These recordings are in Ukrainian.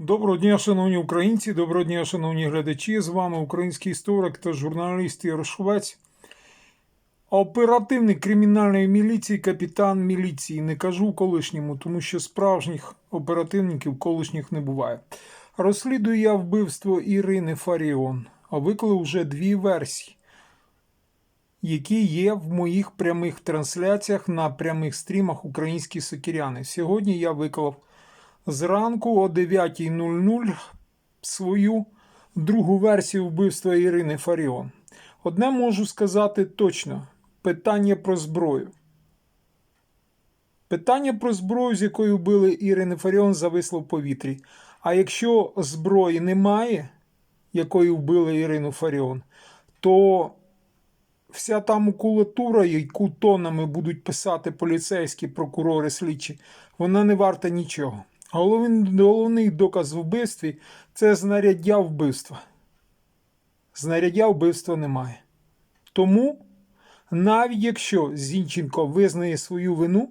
Доброго дня, шановні українці, доброго дня, шановні глядачі. З вами український історик та журналіст Ігор Швець. Оперативник кримінальної міліції, капітан міліції. Не кажу колишньому, тому що справжніх оперативників колишніх не буває. Розслідую я вбивство Ірини Фаріон, а виклав вже дві версії, які є в моїх прямих трансляціях на прямих стрімах Українські сокіряни. Сьогодні я виклав зранку о 9.00 свою другу версію вбивства Ірини Фаріон. Одне можу сказати точно: питання про зброю. Питання про зброю, з якою вбили Ірини Фаріон, зависло в повітрі. А якщо зброї немає, якою вбили Ірину Фаріон, то вся та макулатура, яку тонами будуть писати поліцейські прокурори слідчі, вона не варта нічого. Головний, доказ в вбивстві це знаряддя вбивства. Знаряддя вбивства немає. Тому, навіть якщо Зінченко визнає свою вину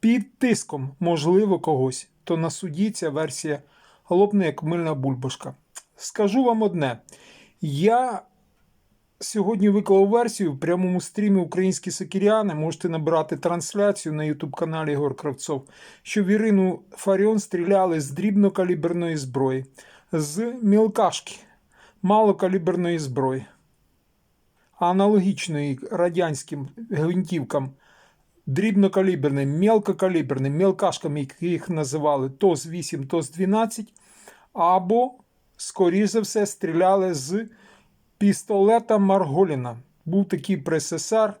під тиском, можливо, когось, то на суді ця версія лопне як мильна бульбашка. Скажу вам одне: я сьогодні виклав версію в прямому стрімі Українські сокіряни. Можете набрати трансляцію на Ютуб каналі Ігор Кравцов, що в Ірину Фаріон стріляли з дрібнокаліберної зброї, з мілкашки, малокаліберної зброї, аналогічної радянським гвинтівкам. Дрібнокаліберним, мелкокаліберним, мелкашкам, як їх називали ТОЗ-8, ТОЗ-12, або, скоріш за все, стріляли з пістолета Марголіна. Був такий при СССР.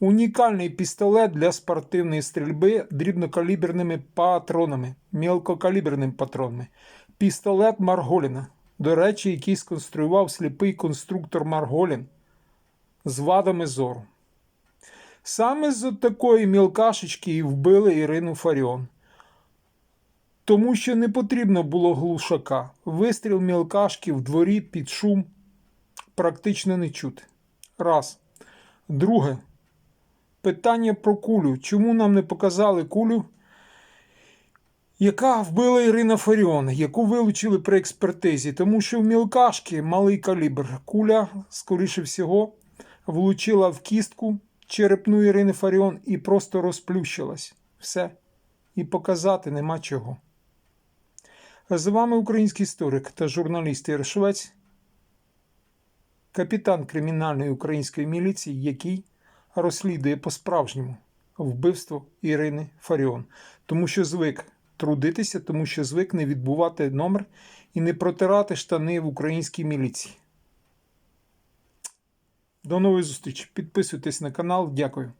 Унікальний пістолет для спортивної стрільби дрібнокаліберними патронами, мелкокаліберними патронами. Пістолет Марголіна. До речі, який сконструював сліпий конструктор Марголін з вадами зору. Саме з такої мілкашечки і вбили Ірину Фаріон. Тому що не потрібно було глушака. Вистріл мілкашки в дворі під шум практично не чути. Раз. Друге. Питання про кулю. Чому нам не показали кулю, яка вбила Ірина Фаріон, яку вилучили при експертизі? Тому що в мілкашки малий калібр. Куля, скоріше всього, влучила в кістку черепну Ірини Фаріон і просто розплющилась. Все. І показати нема чого. З вами український історик та журналіст Ігор Швець капітан кримінальної української міліції, який розслідує по-справжньому вбивство Ірини Фаріон, тому що звик трудитися, тому що звик не відбувати номер і не протирати штани в українській міліції. До нової зустрічі. Підписуйтесь на канал. Дякую.